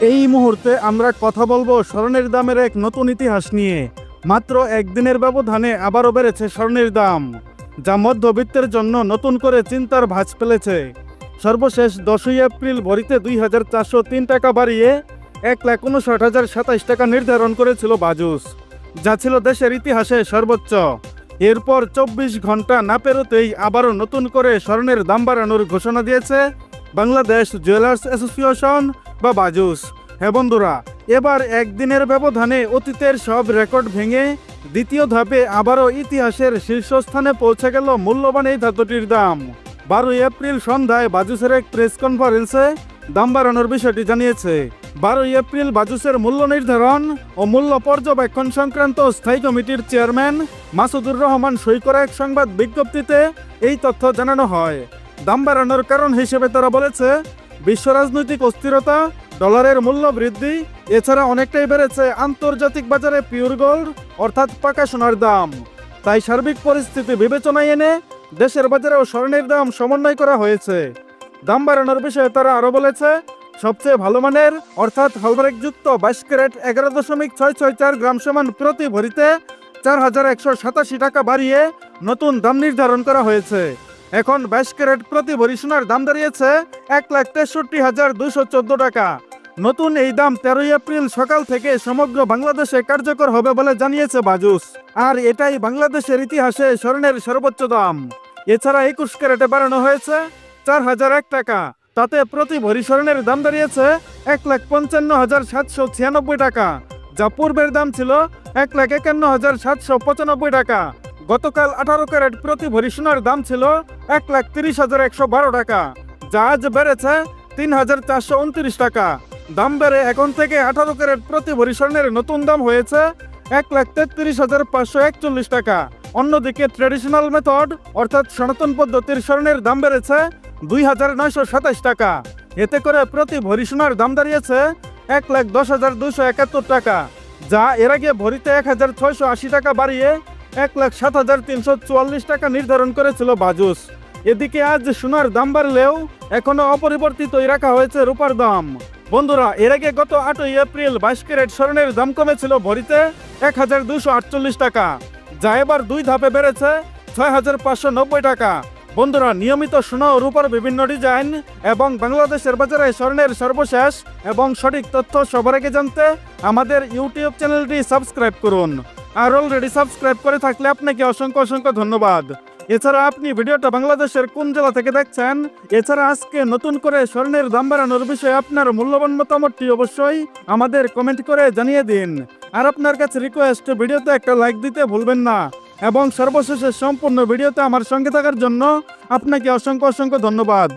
এই মুহূর্তে আমরা কথা বলব স্বর্ণের দামের এক নতুন ইতিহাস নিয়ে। মাত্র একদিনের ব্যবধানে আবারও বেড়েছে স্বর্ণের দাম, যা মধ্যবিত্তের জন্য নতুন করে চিন্তার ভাঁজ ফেলেছে। সর্বশেষ দশই এপ্রিল ভরিতে দুই হাজার চারশো তিন টাকা বাড়িয়ে এক লাখ উনষাট হাজার সাতাইশ টাকা নির্ধারণ করেছিল বাজুস, যা ছিল দেশের ইতিহাসে সর্বোচ্চ। এরপর চব্বিশ ঘণ্টা না পেরোতেই আবারও নতুন করে স্বর্ণের দাম বাড়ানোর ঘোষণা দিয়েছে বাংলাদেশ জুয়েলার্স অ্যাসোসিয়েশন বা বাজুস। হ্যাঁ বন্ধুরা, এবার একদিনের ব্যবধানে অতীতের সব রেকর্ড ভেঙে দ্বিতীয় ধাপে আবারও ইতিহাসের শীর্ষস্থানে পৌঁছে গেল মূল্যবান এই ধাতুটির দাম। বারোই এপ্রিল সন্ধ্যায় বাজুসের এক প্রেস কনফারেন্সে দাম বাড়ানোর বিষয়টি জানিয়েছে। বারোই এপ্রিল বাজুসের মূল্য নির্ধারণ ও মূল্য পর্যবেক্ষণ সংক্রান্ত স্থায়ী কমিটির চেয়ারম্যান মাসুদুর রহমান সই করা এক সংবাদ বিজ্ঞপ্তিতে এই তথ্য জানানো হয়। দাম বাড়ানোর কারণ হিসেবে তারা বলেছে বিশ্ব রাজনৈতিক অস্থিরতা, ডলারের মূল্য বৃদ্ধি, এছাড়া অনেকটাই বেড়েছে আন্তর্জাতিক বাজারে পিওর গোল্ড অর্থাৎ পাকা সোনার দাম। তাই সার্বিক পরিস্থিতি বিবেচনায় এনে দেশের বাজারেও স্বর্ণের দাম সমন্বয় করা হয়েছে। দাম বাড়ানোর বিষয়ে তারা আরও বলেছে, সবচেয়ে ভালো মানের, অর্থাৎ হলমার্কযুক্ত বাইশ ক্যারেট এগারো দশমিক ছয় ছয় চার গ্রাম সমান প্রতি ভরিতে চার হাজার একশো সাতাশি টাকা বাড়িয়ে নতুন দাম নির্ধারণ করা হয়েছে। এখন বাইশ ক্যারেট প্রতি ভরি সোনার দাম দাঁড়িয়েছে এক লাখ তেষট্টি হাজার দুশো চোদ্দ টাকা। নতুন এই দাম তেরোই এপ্রিল সকাল থেকে সমগ্র বাংলাদেশে কার্যকর হবে বলে জানিয়েছে বাজুস। আর এটাই বাংলাদেশের ইতিহাসে স্বর্ণের সর্বোচ্চ দাম। এছাড়া একুশ ক্যারেটে বাড়ানো হয়েছে চার হাজার এক টাকা। তাতে প্রতি ভরি স্বর্ণের দাম দাঁড়িয়েছে এক লাখ পঞ্চান্ন হাজার সাতশো ছিয়ানব্বই টাকা, যা পূর্বের দাম ছিল এক লাখ একান্ন হাজার সাতশো পঁচানব্বই টাকা। গতকাল আঠারো ক্যারেট প্রতি ভরি সোনার দাম ছিল এক লাখ তিরিশ হাজার একশো বারো টাকা, যা আজ বেড়েছে তিন হাজার চারশো উনত্রিশ টাকা। দাম বেড়ে এখন থেকে আঠারো ক্যারেট প্রতি ভরি স্বর্ণের নতুন দাম হয়েছে এক লাখ তেত্রিশ হাজার পাঁচশো একচল্লিশ টাকা। অন্যদিকে ট্রেডিশনাল মেথড অর্থাৎ সনাতন পদ্ধতির স্বর্ণের দাম বেড়েছে দুই হাজার নয়শো সাতাশ টাকা। এতে করে প্রতি ভরি সোনার দাম দাঁড়িয়েছে এক লাখ দশ হাজার দুশো একাত্তর টাকা, যা এর আগে ভরিতে এক হাজার ছয়শো আশি টাকা বাড়িয়ে এক লাখ সাত হাজার তিনশো চুয়াল্লিশ টাকা নির্ধারণ করেছিল বাজুস। এদিকে আজ সোনার দাম বাড়লেও এখনও অপরিবর্তিতই রাখা হয়েছে রূপার দাম। বন্ধুরা, এর আগে গত আটই এপ্রিল বাইশ ক্যারেট স্বর্ণের দাম কমেছিল ভরিতে এক হাজার দুশো আটচল্লিশ টাকা, যা এবার দুই ধাপে বেড়েছে ছয় হাজার পাঁচশো নব্বই টাকা। বন্ধুরা, নিয়মিত সোনা ও রূপার বিভিন্ন ডিজাইন এবং বাংলাদেশের বাজারে স্বর্ণের সর্বশেষ এবং সঠিক তথ্য সবার আগে জানতে আমাদের ইউটিউব চ্যানেলটি সাবস্ক্রাইব করুন। আর অলরেডি সাবস্ক্রাইব করে থাকলে আপনাকে অসংখ্য অসংখ্য ধন্যবাদ। এছাড়া আপনি ভিডিওটা বাংলাদেশের কোন জেলা থেকে দেখছেন? এছাড়া আজকে নতুন করে স্বর্ণের দাম বাড়ানোর বিষয়ে আপনার মূল্যবান মতামতটি অবশ্যই আমাদের কমেন্ট করে জানিয়ে দিন। আর আপনার কাছে রিকোয়েস্ট ভিডিওতে একটা লাইক দিতে ভুলবেন না। এবং সর্বশেষে সম্পূর্ণ ভিডিওতে আমার সঙ্গে থাকার জন্য আপনাকে অসংখ্য অসংখ্য ধন্যবাদ।